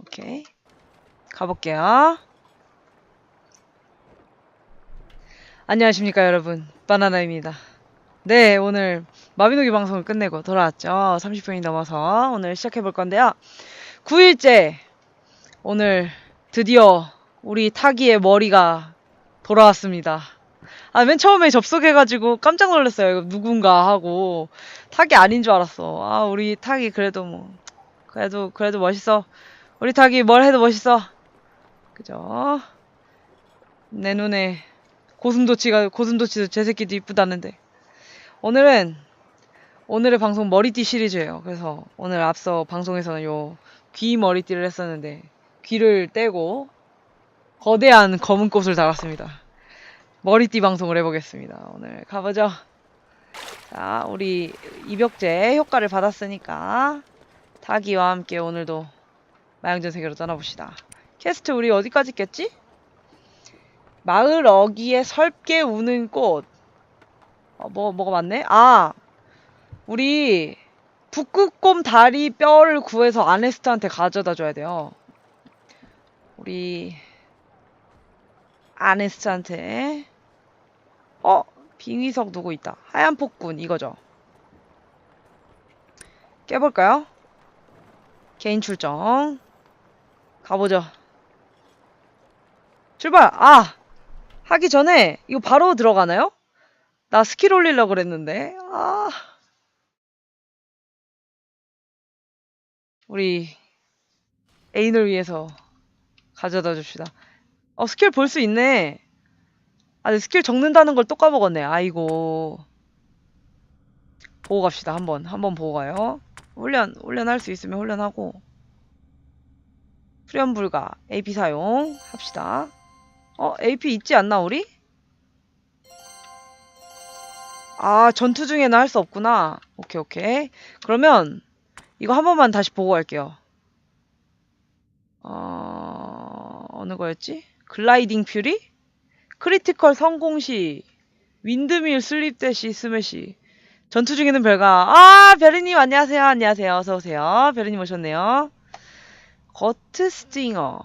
오케이. 가볼게요. 안녕하십니까 여러분 바나나입니다. 네 오늘 마비노기 방송을 끝내고 돌아왔죠. 30분이 넘어서 오늘 시작해 볼 건데요. 9일째 오늘 드디어 우리 타기의 머리가 돌아왔습니다. 아, 맨 처음에 접속해가지고 깜짝 놀랐어요. 이거 누군가 하고. 타기 아닌 줄 알았어. 아, 우리 타기 그래도 뭐. 그래도, 그래도 멋있어. 우리 타기 뭘 해도 멋있어. 그죠? 내 눈에 고슴도치가, 고슴도치도 제 새끼도 이쁘다는데. 오늘은, 오늘의 방송 머리띠 시리즈예요. 그래서 오늘 앞서 방송에서는 요 귀 머리띠를 했었는데, 귀를 떼고, 거대한 검은 꽃을 달았습니다. 머리띠 방송을 해보겠습니다. 오늘 가보죠. 자, 우리 이벽제 효과를 받았으니까 타기와 함께 오늘도 마영전 세계로 떠나봅시다. 캐스트 우리 어디까지 깼지? 마을 어귀에 설게 우는 꽃. 어, 뭐, 뭐가 맞네? 아! 우리 북극곰 다리 뼈를 구해서 아네스트한테 가져다 줘야 돼요. 우리 아네스트한테 어? 빙의석 누구 있다. 하얀 폭군 이거죠. 깨볼까요? 개인 출정 가보죠. 출발! 아! 하기 전에 이거 바로 들어가나요? 나 스킬 올리려고 그랬는데 아 우리 애인을 위해서 가져다 줍시다. 어 스킬 볼 수 있네. 아, 근데 스킬 적는다는 걸 또 까먹었네. 아이고. 보고 갑시다. 한번. 한번 보고 가요. 훈련, 훈련할 수 있으면 훈련하고. 수련 불가. AP 사용. 합시다. 어, AP 있지 않나, 우리? 아, 전투 중에는 할 수 없구나. 오케이, 오케이. 그러면, 이거 한 번만 다시 보고 갈게요. 어, 어느 거였지? 글라이딩 퓨리? 크리티컬 성공 시 윈드밀 슬립 대시 스매시 전투 중에는 별가 아 베리님 안녕하세요 안녕하세요 어서 오세요 베리님 오셨네요 거트 스팅어.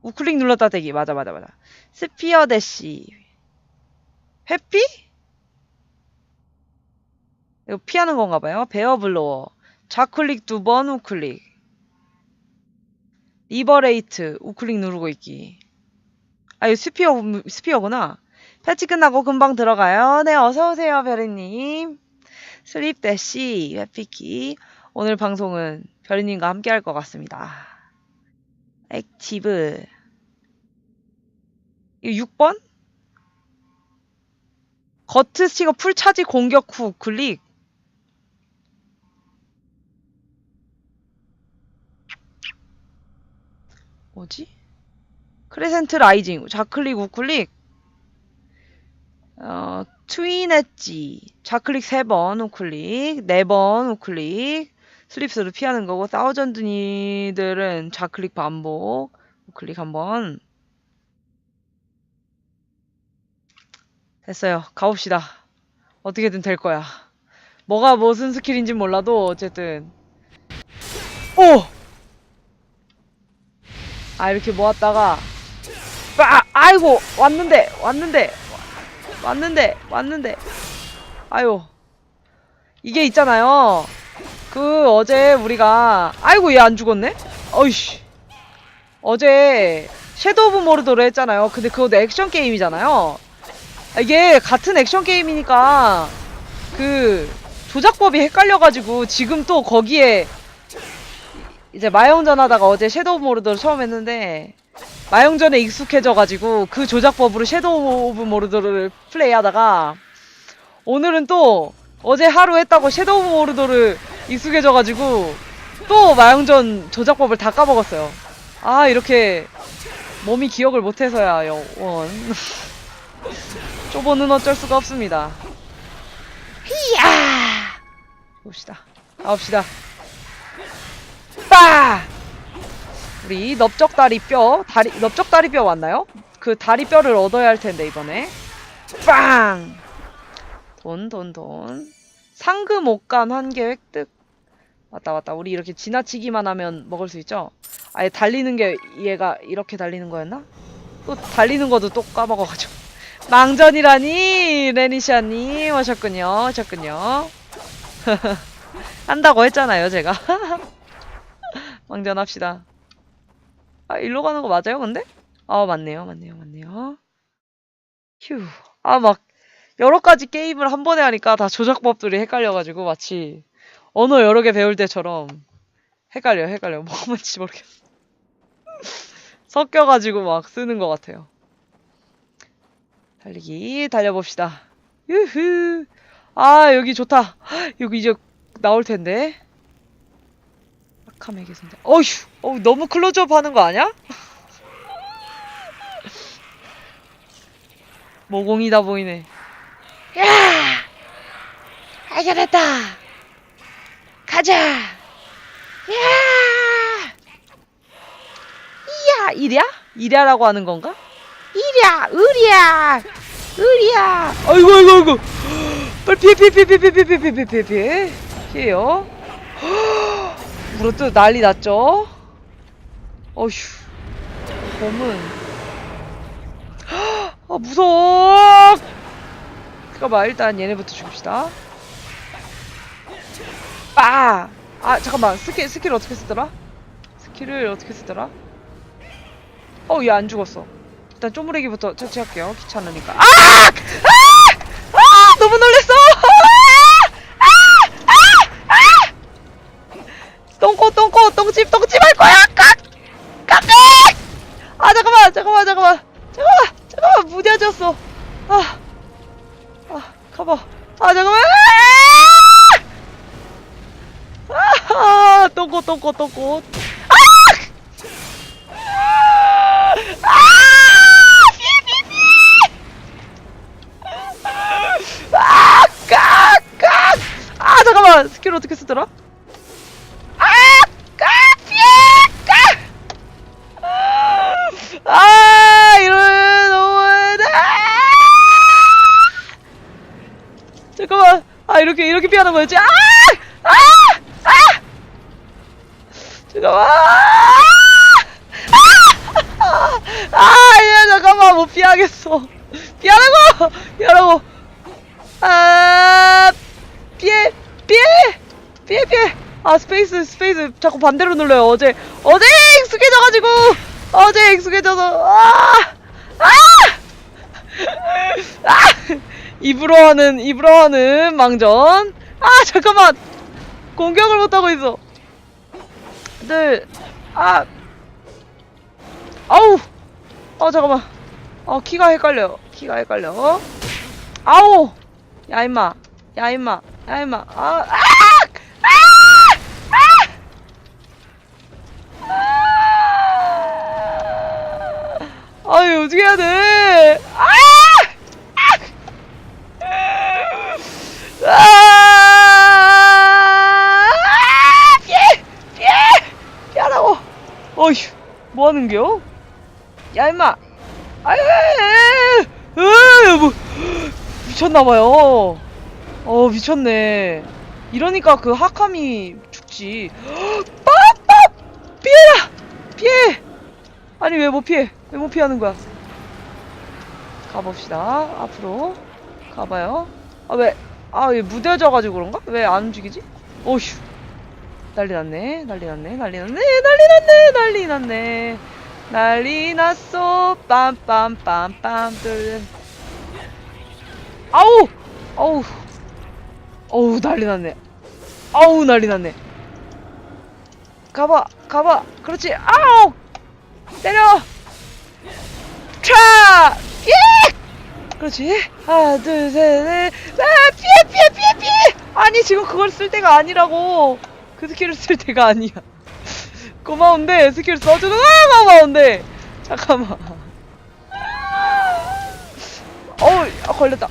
우클릭 눌렀다 대기. 맞아 맞아 맞아. 스피어 대시. 회피? 이거 피하는 건가 봐요. 베어 블로어 좌클릭 두 번 우클릭. 리버레이트. 우클릭 누르고 있기. 아, 이거 스피어, 스피어구나. 패치 끝나고 금방 들어가요. 네, 어서오세요, 별이님. 슬립 대시, 회피키. 오늘 방송은 별이님과 함께 할 것 같습니다. 액티브. 이거 6번? 거트 스티거 풀 차지 공격 후 클릭. 뭐지? 크레센트 라이징 좌클릭 우클릭 어, 트윈 엣지 좌클릭 3번 우클릭 4번 우클릭 슬립스를 피하는 거고 사우전드 니들은 좌클릭 반복 우클릭 한번. 됐어요. 가봅시다. 어떻게든 될 거야. 뭐가 무슨 스킬인지 몰라도 어쨌든. 오! 아 이렇게 모았다가. 아, 아이고! 왔는데! 왔는데! 왔는데! 왔는데! 아유. 이게 있잖아요 그 어제 우리가 아이고 얘 안 죽었네? 어이씨. 어제 섀도우 오브 모르도를 했잖아요. 근데 그것도 액션 게임이잖아요. 이게 같은 액션 게임이니까 그 조작법이 헷갈려가지고 지금 또 거기에 이제 마영전 하다가 어제 섀도우 오브 모르도를 처음 했는데 마영전에 익숙해져가지고 그 조작법으로 섀도우 오브 모르도를 플레이하다가 오늘은 또 어제 하루 했다고 섀도우 오브 모르도를 익숙해져가지고 또 마영전 조작법을 다 까먹었어요. 아 이렇게 몸이 기억을 못해서야 원 쪼보는 어쩔 수가 없습니다. 히야 봅시다. 가봅시다. 빠! 우리 넓적다리 뼈, 다리, 넓적다리 뼈 왔나요? 그 다리 뼈를 얻어야 할 텐데, 이번에. 빵! 돈, 돈, 돈. 상금 옷간 한개 획득. 왔다 왔다. 우리 이렇게 지나치기만 하면 먹을 수 있죠? 아예 달리는 게 얘가 이렇게 달리는 거였나? 또 달리는 것도 또 까먹어가지고. 망전이라니 레니샤님. 오셨군요 오셨군요. 한다고 했잖아요 제가. 망전합시다. 아 일로 가는 거 맞아요 근데? 아 맞네요 맞네요 맞네요. 휴 아 막 여러 가지 게임을 한 번에 하니까 다 조작법들이 헷갈려가지고 마치 언어 여러 개 배울 때처럼 헷갈려 헷갈려. 뭐가 뭔지 모르겠어. 섞여가지고 막 쓰는 것 같아요. 달리기 달려봅시다. 유후. 아 여기 좋다. 여기 이제 나올 텐데. 악함의 계승자. 어휴 어우 너무 클로즈업 하는 거 아니야? 모공이다 보이네. 야! 해결했다 가자. 야. 이야 이랴? 이랴라고 하는 건가? 이랴 으랴 으랴. 아이고 아이고 아이고. 빨리 피해 피해 피해 피해 피해 피해 피해 피해 피해. 피해 피해요. 물어뜯 난리 났죠? 어휴. 검은. 아 무서워. 잠깐만 일단 얘네부터 죽입시다 아! 아 잠깐만 스킬 스킬 어떻게 쓰더라? 스킬을 어떻게 쓰더라? 어얘 안 죽었어 일단 쪼무레기부터 처치할게요 귀찮으니까 아! 아! 아! 너무 놀랬어! 아! 아! 아! 똥꼬 똥꼬 똥집 똥집 할 거야! 깍! 깍! 아 잠깐만 잠깐만 잠깐만 잠깐만 잠깐만 무뎌졌어 아! 아 가봐 아 잠깐만 아! 아! 똥꼬 똥꼬 똥꼬 아! 아! 아 잠깐만 스킬 어떻게 쓰더라? 아! 깍! 피해! 깍! 아 이런 너무하다 잠깐만 아 이렇게 이렇게 피하는 거였지? 아! 아! 아! 잠깐만 아! 아, 야, 잠깐만, 못 피하겠어. 피하라고! 피하라고! 아, 피해! 피해! 피해, 피해! 아, 스페이스, 스페이스. 자꾸 반대로 눌러요, 어제. 어제 익숙해져가지고! 어제 익숙해져서, 아! 아! 아! 입으로 하는, 입으로 하는 망전. 아, 잠깐만! 공격을 못하고 있어. 둘, 아, 아우! 어, 잠깐만. 어, 키가 헷갈려. 키가 헷갈려. 아우! 야, 임마. 야, 임마. 야, 임마. 아, 아! 아! 아! 아유, 어떻게 해야 돼? 아! 아! 피해! 피해! 피하라고! 어휴, 뭐 하는겨? 야, 임마! 아유, 에이, 뭐, 미쳤나봐요. 어, 미쳤네. 이러니까 그 하캄이 죽지. 빠빠! 피해라! 피해! 아니, 왜 못 피해? 왜 못 피하는 거야? 가봅시다. 앞으로. 가봐요. 아, 왜, 아, 왜 무뎌져가지고 그런가? 왜 안 움직이지? 어휴. 난리 났네, 난리 났네, 난리 났네, 난리 났네, 난리 났네. 난리 났어, 빰빰빰빰, 들. 아우! 아우! 어우, 난리 났네. 아우, 난리 났네. 가봐, 가봐. 그렇지, 아우! 때려! 차! 예! 그렇지. 하나, 둘, 셋, 넷. 아, 피해, 피해, 피해, 피해! 아니, 지금 그걸 쓸 때가 아니라고. 그 스킬을 쓸 때가 아니야. 고마운데, 스킬 써주는 거 고마운데. 잠깐만. 어우, 아, 걸렸다.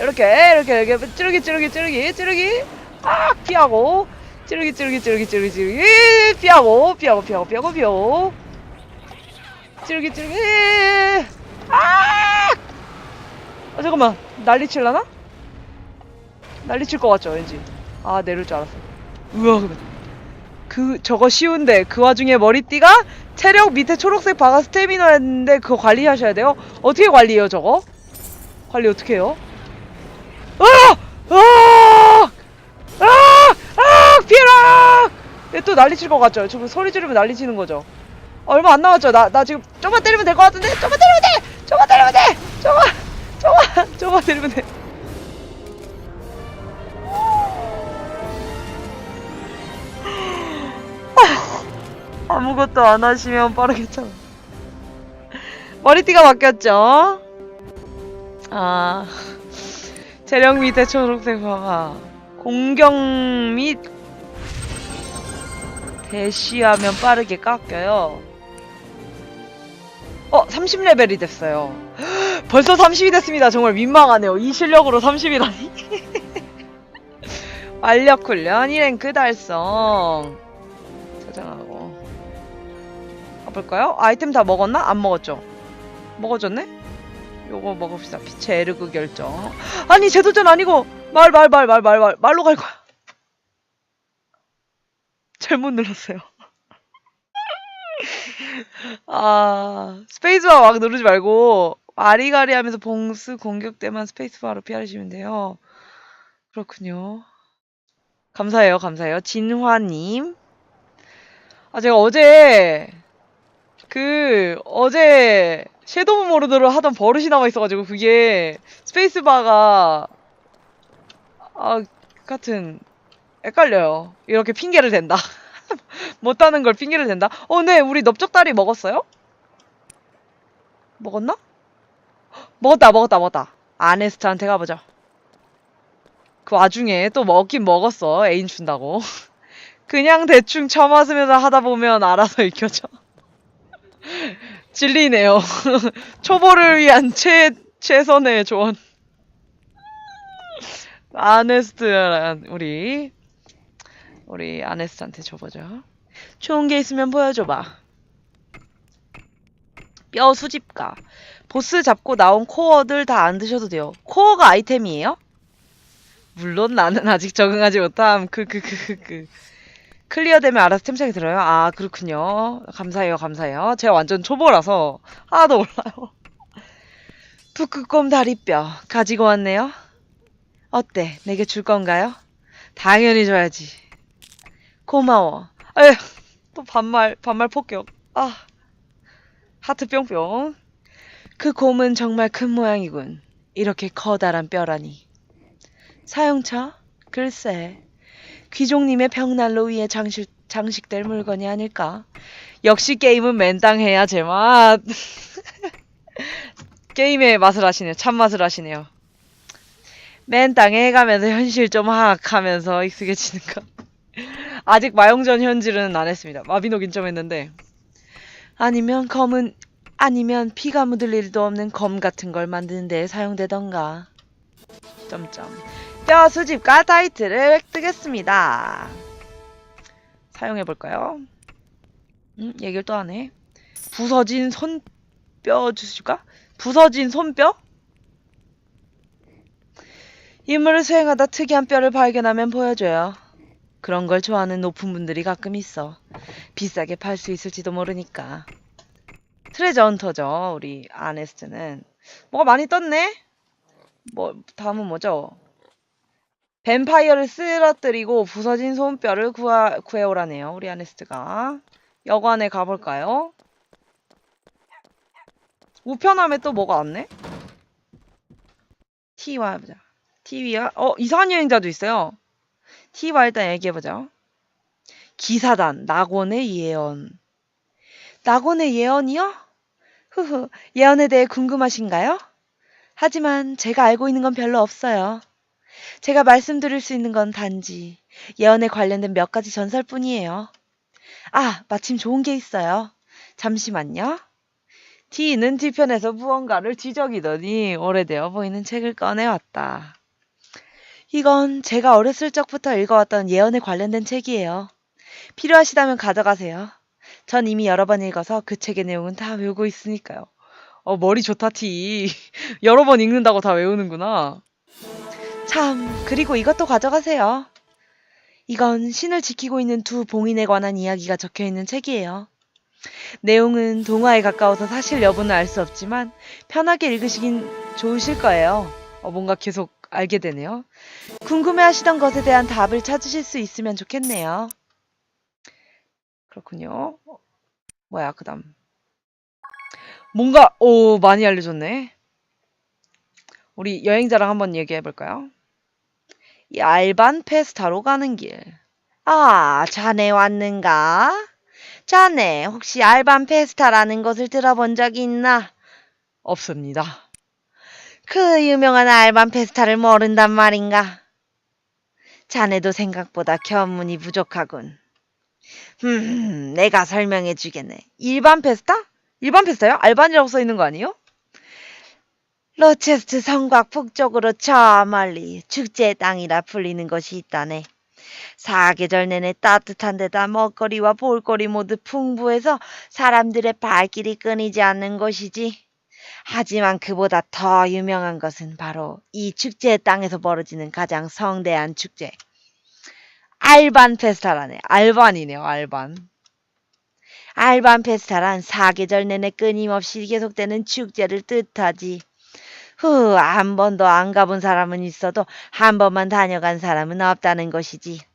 이렇게, 이렇게, 이렇게, 찌르기, 찌르기, 찌르기, 찌르기. 아, 피하고. 찌르기, 찌르기, 찌르기, 찌르기, 찌르기. 피하고, 피하고, 피하고, 피하고, 피하고. 찌르기, 찌르기. 아! 아, 잠깐만. 난리 칠라나? 난리 칠 것 같죠, 왠지. 아, 내릴 줄 알았어. 우와. 그 저거 쉬운데 그 와중에 머리띠가 체력 밑에 초록색 바가 스태미너였는데 그거 관리하셔야 돼요. 어떻게 관리해요 저거? 관리 어떻게 해요? 아! 아! 아! 아! 피해라! 얘 또 난리 칠 것 같죠? 저거 소리 지르면 난리 치는 거죠? 얼마 안 남았죠? 나, 나 지금 좀만 때리면 될 것 같은데? 좀만 때리면 돼! 좀만 때리면 돼! 좀만! 좀만! 좀만 때리면 돼! 아무것도 안 하시면 빠르겠죠. 머리띠가 바뀌었죠? 아, 재령 밑에 초록색 화가 공격 및 대시하면 빠르게 깎여요. 어, 30레벨이 됐어요. 벌써 30이 됐습니다. 정말 민망하네요. 이 실력으로 30이라니. 완력 훈련 2랭크 달성. 저장하고. 가볼까요? 아이템 다 먹었나? 안 먹었죠? 먹어줬네? 요거 먹읍시다. 빛의 에르그 결정. 아니, 제도전 아니고! 말, 말, 말, 말, 말, 말, 말로 갈 거야. 잘못 눌렀어요. 아, 스페이스바 막 누르지 말고, 아리가리 하면서 봉스 공격 때만 스페이스바로 피하시면 돼요. 그렇군요. 감사해요, 감사해요. 진화님. 아, 제가 어제, 그, 어제, 섀도우 모르드를 하던 버릇이 남아있어가지고, 그게, 스페이스바가, 아, 같은, 헷갈려요. 이렇게 핑계를 댄다. 못하는 걸 핑계를 댄다. 어, 네, 우리 넓적다리 먹었어요? 먹었나? 먹었다, 먹었다, 먹었다. 아네스트한테 가보자. 그 와중에 또 먹긴 먹었어. 애인 준다고. 그냥 대충 처맞으면서 하다 보면 알아서 익혀져. 진리네요. 초보를 위한 최, 최선의 조언. 아네스트, 우리, 우리 아네스트한테 줘보죠. 좋은 게 있으면 보여줘봐. 뼈 수집가. 보스 잡고 나온 코어들 다 안 드셔도 돼요. 코어가 아이템이에요? 물론 나는 아직 적응하지 못함. 그, 그, 그, 그, 그. 클리어되면 알아서 템창이 들어요? 아, 그렇군요. 감사해요, 감사해요. 제가 완전 초보라서 하나도 몰라요. 북극곰 다리뼈 가지고 왔네요. 어때? 내게 줄 건가요? 당연히 줘야지. 고마워. 에휴, 또 반말, 반말 폭격. 아, 하트 뿅뿅. 그 곰은 정말 큰 모양이군. 이렇게 커다란 뼈라니. 사용처? 글쎄. 귀족님의 벽난로 위에 장식, 장식될 물건이 아닐까? 역시 게임은 맨땅 해야 제맛. 게임의 맛을 아시네요. 참맛을 아시네요. 맨 땅에 해가면서 현실 좀 하악 하면서 익숙해지는 거. 아직 마용전 현질은 안 했습니다. 마비노긴 좀 했는데. 아니면 검은 아니면 피가 묻을 일도 없는 검 같은 걸 만드는 데 사용되던가. 점점. 뼈 수집과 타이틀을 획득했습니다. 사용해볼까요? 음, 얘기를 또 하네. 부서진 손뼈 주실까? 부서진 손뼈? 임무를 수행하다 특이한 뼈를 발견하면 보여줘요. 그런 걸 좋아하는 높은 분들이 가끔 있어. 비싸게 팔 수 있을지도 모르니까. 트레저 헌터죠, 우리 아네스트는. 뭐가 많이 떴네? 뭐, 다음은 뭐죠? 뱀파이어를 쓰러뜨리고 부서진 손뼈를 구하, 구해오라네요, 우리 아네스트가. 여관에 가볼까요? 우편함에 또 뭐가 왔네? T와 해보자. TV와, 어, 이상한 여행자도 있어요. T와 일단 얘기해보자. 기사단, 낙원의 예언. 낙원의 예언이요? 흐흐, 예언에 대해 궁금하신가요? 하지만 제가 알고 있는 건 별로 없어요. 제가 말씀드릴 수 있는 건 단지 예언에 관련된 몇 가지 전설뿐이에요. 아, 마침 좋은 게 있어요. 잠시만요. T는 뒤편에서 무언가를 뒤적이더니 오래되어 보이는 책을 꺼내왔다. 이건 제가 어렸을 적부터 읽어왔던 예언에 관련된 책이에요. 필요하시다면 가져가세요. 전 이미 여러 번 읽어서 그 책의 내용은 다 외우고 있으니까요. 어, 머리 좋다, 티. 여러 번 읽는다고 다 외우는구나. 참, 그리고 이것도 가져가세요. 이건 신을 지키고 있는 두 봉인에 관한 이야기가 적혀 있는 책이에요. 내용은 동화에 가까워서 사실 여부는 알 수 없지만 편하게 읽으시긴 좋으실 거예요. 어, 뭔가 계속 알게 되네요. 궁금해 하시던 것에 대한 답을 찾으실 수 있으면 좋겠네요. 그렇군요. 어, 뭐야, 그 다음. 뭔가, 오, 많이 알려줬네. 우리 여행자랑 한번 얘기해 볼까요? 이 알반 페스타로 가는 길. 아, 자네 왔는가? 자네, 혹시 알반 페스타라는 것을 들어본 적이 있나? 없습니다. 그 유명한 알반 페스타를 모른단 말인가? 자네도 생각보다 견문이 부족하군. 음, 내가 설명해 주겠네. 일반 페스타? 일반 페스타요? 알반이라고 써 있는 거 아니에요? 로체스트 성곽 북쪽으로 저 멀리 축제의 땅이라 불리는 것이 있다네. 사계절 내내 따뜻한 데다 먹거리와 볼거리 모두 풍부해서 사람들의 발길이 끊이지 않는 것이지. 하지만 그보다 더 유명한 것은 바로 이 축제의 땅에서 벌어지는 가장 성대한 축제. 알반 페스타라네. 알반이네요, 알반. 알반 페스타란 사계절 내내 끊임없이 계속되는 축제를 뜻하지. 후, 한 번도 안 가본 사람은 있어도 한 번만 다녀간 사람은 없다는 것이지.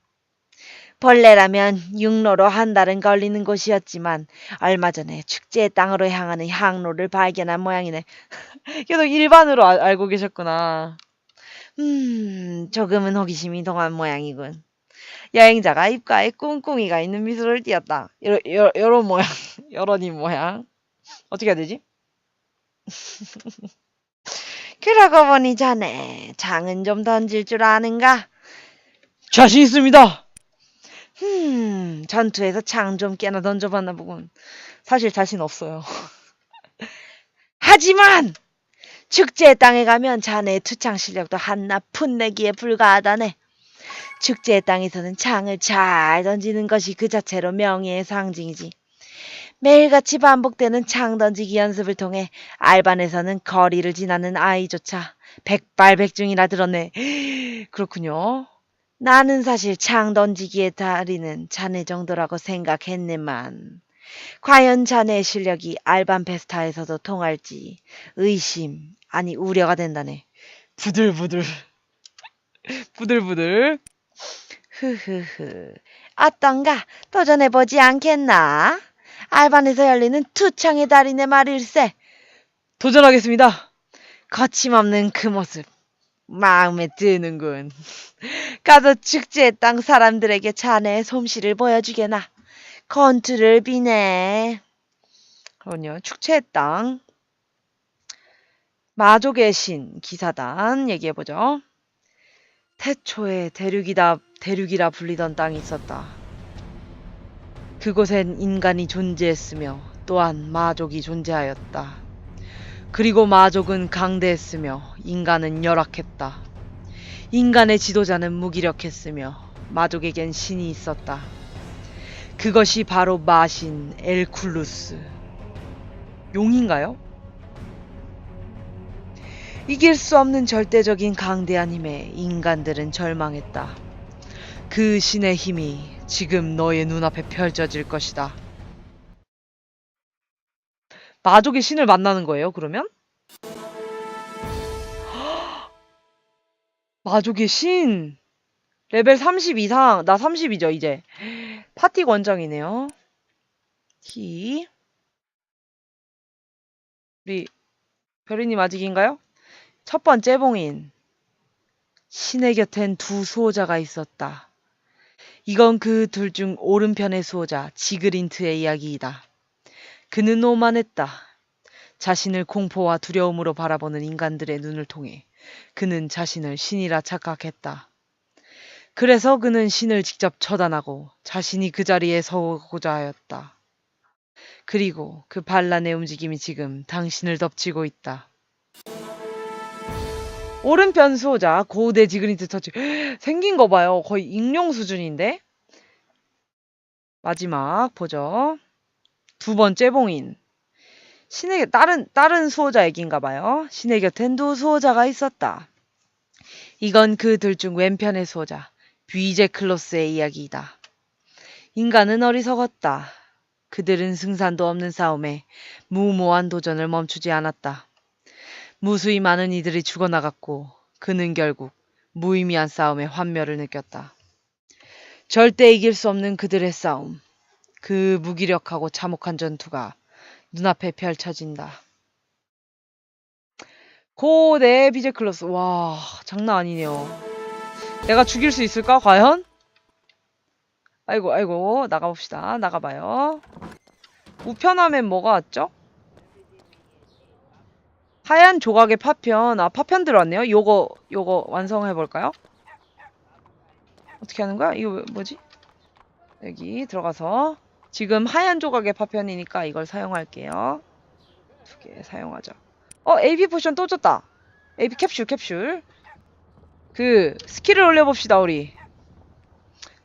본래라면 육로로 한 달은 걸리는 곳이었지만 얼마 전에 축제의 땅으로 향하는 항로를 발견한 모양이네. 계속 일반으로 아- 알고 계셨구나. 음, 조금은 호기심이 동한 모양이군. 여행자가 입가에 꿍꿍이가 있는 미소를 띄었다. 여러, 여러 모양, 여러니 모양. 어떻게 해야 되지? 그러고 보니 자네 장은 좀 던질 줄 아는가? 자신 있습니다. 음, 전투에서 장좀 깨나 던져봤나 보군. 사실 자신 없어요. 하지만 축제의 땅에 가면 자네의 투창 실력도 한낱 풋내기에 불과하다네. 축제의 땅에서는 창을 잘 던지는 것이 그 자체로 명예의 상징이지. 매일같이 반복되는 창 던지기 연습을 통해 알반에서는 거리를 지나는 아이조차 백발백중이라 들었네. 그렇군요. 나는 사실 창 던지기의 달인은 자네 정도라고 생각했네만. 과연 자네의 실력이 알반 페스타에서도 통할지 의심, 아니 우려가 된다네. 부들부들. 부들부들. 흐흐흐. 어떤가? 도전해보지 않겠나? 알반에서 열리는 투창의 달인의 말일세. 도전하겠습니다. 거침없는 그 모습. 마음에 드는군. 가서 축제의 땅 사람들에게 자네의 솜씨를 보여주게나. 건투를 비네. 그럼요. 축제의 땅. 마족의 신 기사단 얘기해보죠. 태초에 대륙이다, 대륙이라 불리던 땅이 있었다. 그곳엔 인간이 존재했으며 또한 마족이 존재하였다. 그리고 마족은 강대했으며 인간은 열악했다. 인간의 지도자는 무기력했으며 마족에겐 신이 있었다. 그것이 바로 마신 엘쿨루스. 용인가요? 이길 수 없는 절대적인 강대한 힘에 인간들은 절망했다. 그 신의 힘이 지금 너의 눈앞에 펼쳐질 것이다. 마족의 신을 만나는 거예요, 그러면? 마족의 신! 레벨 30 이상, 나 30이죠, 이제. 파티 권장이네요. 키. 우리, 별이님 아직인가요? 첫 번째 봉인. 신의 곁엔 두 수호자가 있었다. 이건 그 둘 중 오른편의 수호자 지그린트의 이야기이다. 그는 오만했다. 자신을 공포와 두려움으로 바라보는 인간들의 눈을 통해 그는 자신을 신이라 착각했다. 그래서 그는 신을 직접 처단하고 자신이 그 자리에 서고자 하였다. 그리고 그 반란의 움직임이 지금 당신을 덮치고 있다. 오른편 수호자 고대 지그린트 터치 생긴 거 봐요. 거의 익룡 수준인데. 마지막 보죠. 두 번째 봉인. 신의 곁- 다른 다른 수호자 얘기인가 봐요. 신의 곁엔 두 수호자가 있었다. 이건 그들 중 왼편의 수호자 비제 클로스의 이야기이다. 인간은 어리석었다. 그들은 승산도 없는 싸움에 무모한 도전을 멈추지 않았다. 무수히 많은 이들이 죽어나갔고 그는 결국 무의미한 싸움에 환멸을 느꼈다. 절대 이길 수 없는 그들의 싸움. 그 무기력하고 참혹한 전투가 눈앞에 펼쳐진다. 고대 비제 클로스. 와, 장난 아니네요. 내가 죽일 수 있을까, 과연? 아이고, 아이고, 나가봅시다. 나가봐요. 우편함엔 뭐가 왔죠? 하얀 조각의 파편. 아, 파편 들어왔네요. 요거, 요거 완성해볼까요? 어떻게 하는 거야? 이거 왜- 뭐지? 여기 들어가서 지금 하얀 조각의 파편이니까 이걸 사용할게요. 두 개 사용하자. 어, AP 포션 또 줬다. AP 캡슐, 캡슐. 그 스킬을 올려봅시다, 우리.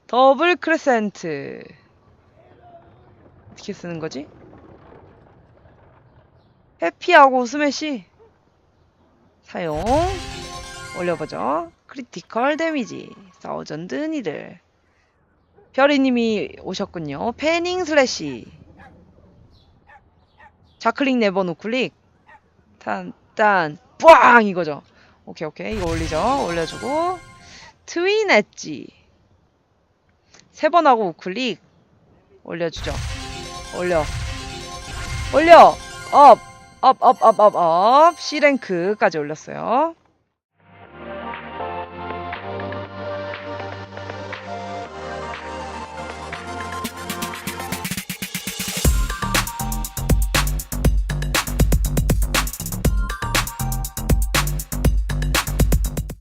더블 크레센트. 어떻게 쓰는 거지? 해피하고 스매시 사용 올려보죠. 크리티컬 데미지 사우전드 니들 별이님이 오셨군요. 패닝 슬래시. 좌클릭 네버 노클릭. 탄딴 뿌앙 이거죠. 오케이 오케이. 이거 올리죠. 올려주고. 트윈 엣지. 세 번 하고 우클릭. 올려주죠. 올려. 올려! 업 업! 업 업 업 업. C랭크까지 올렸어요.